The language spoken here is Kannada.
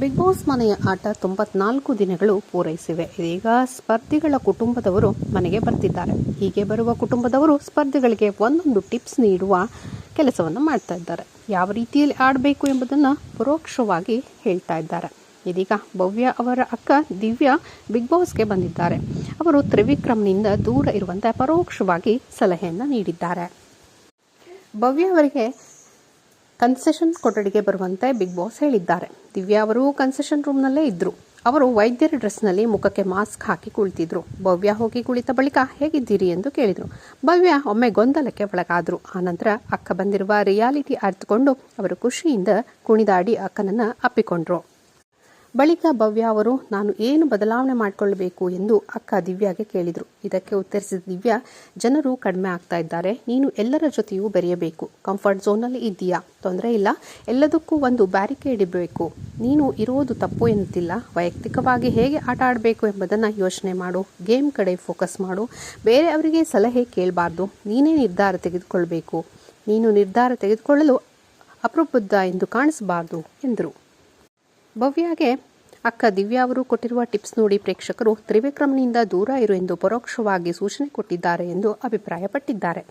ಬಿಗ್ ಬಾಸ್ ಮನೆಯ ಆಟ ತೊಂಬತ್ನಾಲ್ಕು ದಿನಗಳು ಪೂರೈಸಿವೆ. ಇದೀಗ ಸ್ಪರ್ಧಿಗಳ ಕುಟುಂಬದವರು ಮನೆಗೆ ಬರ್ತಿದ್ದಾರೆ. ಹೀಗೆ ಬರುವ ಕುಟುಂಬದವರು ಸ್ಪರ್ಧಿಗಳಿಗೆ ಒಂದೊಂದು ಟಿಪ್ಸ್ ನೀಡುವ ಕೆಲಸವನ್ನು ಮಾಡ್ತಾ ಇದ್ದಾರೆ. ಯಾವ ರೀತಿಯಲ್ಲಿ ಆಡಬೇಕು ಎಂಬುದನ್ನು ಪರೋಕ್ಷವಾಗಿ ಹೇಳ್ತಾ ಇದ್ದಾರೆ. ಇದೀಗ ಭವ್ಯ ಅವರ ಅಕ್ಕ ದಿವ್ಯಾ ಬಿಗ್ ಬಾಸ್ಗೆ ಬಂದಿದ್ದಾರೆ. ಅವರು ತ್ರಿವಿಕ್ರಮ್ನಿಂದ ದೂರ ಇರುವಂತೆ ಪರೋಕ್ಷವಾಗಿ ಸಲಹೆಯನ್ನು ನೀಡಿದ್ದಾರೆ. ಭವ್ಯ ಅವರಿಗೆ ಕನ್ಸೆಷನ್ ಕೊಠಡಿಗೆ ಬರುವಂತೆ ಬಿಗ್ ಬಾಸ್ ಹೇಳಿದ್ದಾರೆ. ದಿವ್ಯಾ ಅವರು ಕನ್ಸೆಷನ್ ರೂಮ್ನಲ್ಲೇ ಇದ್ದರು ಅವರು ವೈದ್ಯರ ಡ್ರೆಸ್ನಲ್ಲಿ ಮುಖಕ್ಕೆ ಮಾಸ್ಕ್ ಹಾಕಿ ಕುಳಿತಿದ್ರು. ಭವ್ಯ ಹೋಗಿ ಕುಳಿತ ಬಳಿಕ ಹೇಗಿದ್ದೀರಿ ಎಂದು ಕೇಳಿದರು. ಭವ್ಯ ಒಮ್ಮೆ ಗೊಂದಲಕ್ಕೆ ಒಳಗಾದರು. ಆನಂತರ ಅಕ್ಕ ಬಂದಿರುವ ರಿಯಾಲಿಟಿ ಅರ್ಥಕೊಂಡು ಅವರು ಖುಷಿಯಿಂದ ಕುಣಿದಾಡಿ ಅಕ್ಕನನ್ನು ಅಪ್ಪಿಕೊಂಡ್ರು. ಬಳಿಕ ಭವ್ಯ ಅವರು, ನಾನು ಏನು ಬದಲಾವಣೆ ಮಾಡಿಕೊಳ್ಳಬೇಕು ಎಂದು ಅಕ್ಕ ದಿವ್ಯಾಗೆ ಕೇಳಿದರು. ಇದಕ್ಕೆ ಉತ್ತರಿಸಿದ ದಿವ್ಯಾ, ಜನರು ಕಡಿಮೆ ಆಗ್ತಾ ಇದ್ದಾರೆ. ನೀನು ಎಲ್ಲರ ಜೊತೆಯೂ ಬೆರೆಯಬೇಕು. ಕಂಫರ್ಟ್ ಝೋನಲ್ಲಿ ಇದ್ದೀಯಾ? ತೊಂದರೆ ಇಲ್ಲ. ಎಲ್ಲದಕ್ಕೂ ಒಂದು ಬ್ಯಾರಿಕೇಡ್ ಇಡಬೇಕು. ನೀನು ಇರೋದು ತಪ್ಪು ಎನ್ನುತ್ತಿಲ್ಲ. ವೈಯಕ್ತಿಕವಾಗಿ ಹೇಗೆ ಆಟ ಆಡಬೇಕು ಎಂಬುದನ್ನು ಯೋಚನೆ ಮಾಡು. ಗೇಮ್ ಕಡೆ ಫೋಕಸ್ ಮಾಡು. ಬೇರೆಯವರಿಗೆ ಸಲಹೆ ಕೇಳಬಾರ್ದು. ನೀನೇ ನಿರ್ಧಾರ ತೆಗೆದುಕೊಳ್ಬೇಕು. ನೀನು ನಿರ್ಧಾರ ತೆಗೆದುಕೊಳ್ಳಲು ಅಪ್ರಬುದ್ಧ ಎಂದು ಕಾಣಿಸಬಾರ್ದು, ಎಂದರು. ಭವ್ಯಾಗೆ ಅಕ್ಕ ದಿವ್ಯಾ ಅವರು ಕೊಟ್ಟಿರುವ ಟಿಪ್ಸ್ ನೋಡಿ ಪ್ರೇಕ್ಷಕರು ತ್ರಿವಿಕ್ರಮನಿಂದ ದೂರ ಇರು ಎಂದು ಪರೋಕ್ಷವಾಗಿ ಸೂಚನೆ ಕೊಟ್ಟಿದ್ದಾರೆ ಎಂದು ಅಭಿಪ್ರಾಯಪಟ್ಟಿದ್ದಾರೆ.